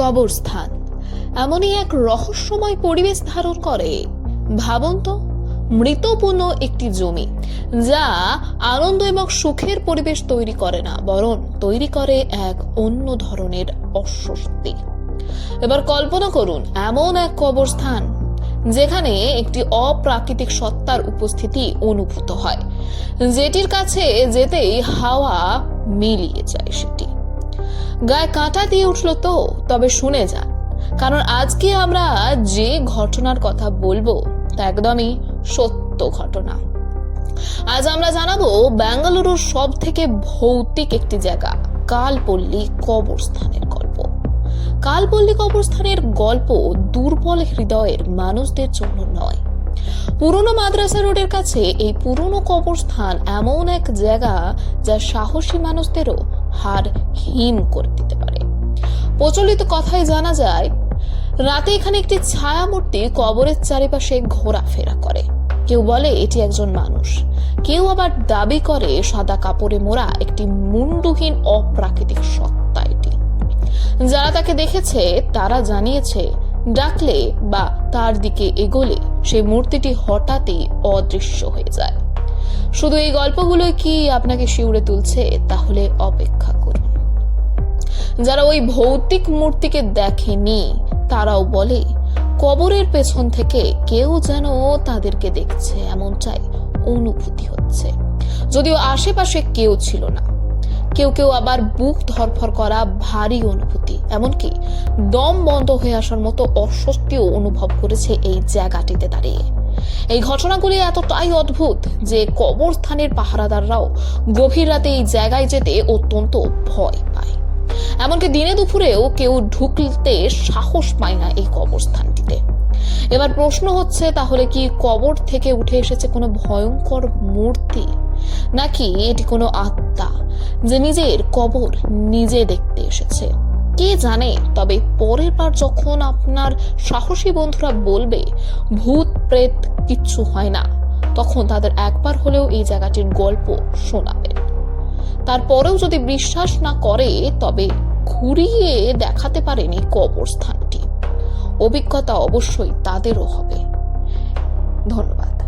কবরস্থান। এমনই এক রহস্যময় পরিবেশ ধারণ করে ভাবুন তো মৃতপূর্ণ একটি জমি, যা আনন্দ এবং সুখের পরিবেশ তৈরি করে না, বরং তৈরি করে এক অন্য ধরনের অস্বস্তি। এবার কল্পনা করুন, এমন এক কবরস্থান, যেখানে একটি অপ্রাকৃতিক সত্তার উপস্থিতি অনুভূত হয়, যেটির কাছে যেতেই হাওয়া মিলিয়ে যায় সেটি গায়ে কাঁটা দিয়ে উঠল তো, তবে শুনে যান। কারণ আজকে আমরা যে ঘটনার কথা বলব, তা একদমই সত্য ঘটনা। আজ আমরা জানাব বেঙ্গালুরুর সব থেকে ভৌতিক একটি জায়গা, কালপল্লী কবরস্থানের গল্প। কালপল্লী কবরস্থানের গল্প দুর্বল হৃদয়ের মানুষদের জন্য নয়। পুরনো মাদ্রাসা রোডের কাছে এই পুরনো কবরস্থান এমন এক জায়গা যা সাহসী মানুষদেরও হার হিম করে দিতে পারে। প্রচলিত কথায় জানা যায়, রাতে এখানে একটি ছায়ামূর্তি কবরের চারিপাশে ঘোরাফেরা করে। কেউ বলে, এটি একজন মানুষ। কেউ আবার দাবি করে, সাদা কাপড়ে মোড়া একটি মুন্ডুহীন অপ্রাকৃতিক সত্তা এটি। যারা তাকে দেখেছে, তারা জানিয়েছে, ডাকলে বা তার দিকে এগোলে সেই মূর্তিটি হঠাৎই অদৃশ্য হয়ে যায়। শুধু এই গল্পগুলোই কি আপনাকে শিউরে তুলছে? তাহলে অপেক্ষা করুন। যারা ওই ভৌতিক মূর্তিকে দেখেনি, তারাও বলে, কবরের পেছন থেকে কেউ যেন তাদেরকে দেখছে, এমনটাই অনুভূতি হচ্ছে। যদিও আশেপাশে কেউ ছিল না। কেউ কেউ আবার বুক ধরফর করা ভারী অনুভূতি, এমনকি দম বন্ধ হয়ে আসার মতো অস্বস্তিও অনুভব করেছে এই জায়গাটিতে দাঁড়িয়ে। এই ঘটনাগুলি এতটাই অদ্ভুত যে কবরস্থানের পাহারাদাররাও গভীর রাতে এই জায়গায় যেতে অত্যন্ত ভয় পায়। এমনকি দিনে দুপুরেও কেউ ঢুকতে সাহস পায় না এই কবরস্থানটিতে। এবার প্রশ্ন হচ্ছে, তাহলে কি কবর থেকে উঠে এসেছে কোনো ভয়ঙ্কর মূর্তি? নাকি এটি কোনো আত্মা যে নিজের কবর নিজে দেখতে এসেছে? কে জানে, তবে পরের বার যখন আপনার সাহসী বন্ধুরা বলবে, ভূত, প্রেত, কিচ্ছু হয় না, তখন তাদের একবার হলেও এই জায়গাটির গল্প শোনাবেন তারপরেও যদি বিশ্বাস না করে, তবে ঘুরিয়ে দেখাতে পারেন এই কবরস্থানটি। অভিজ্ঞতা অবশ্যই তাদেরও হবে। ধন্যবাদ।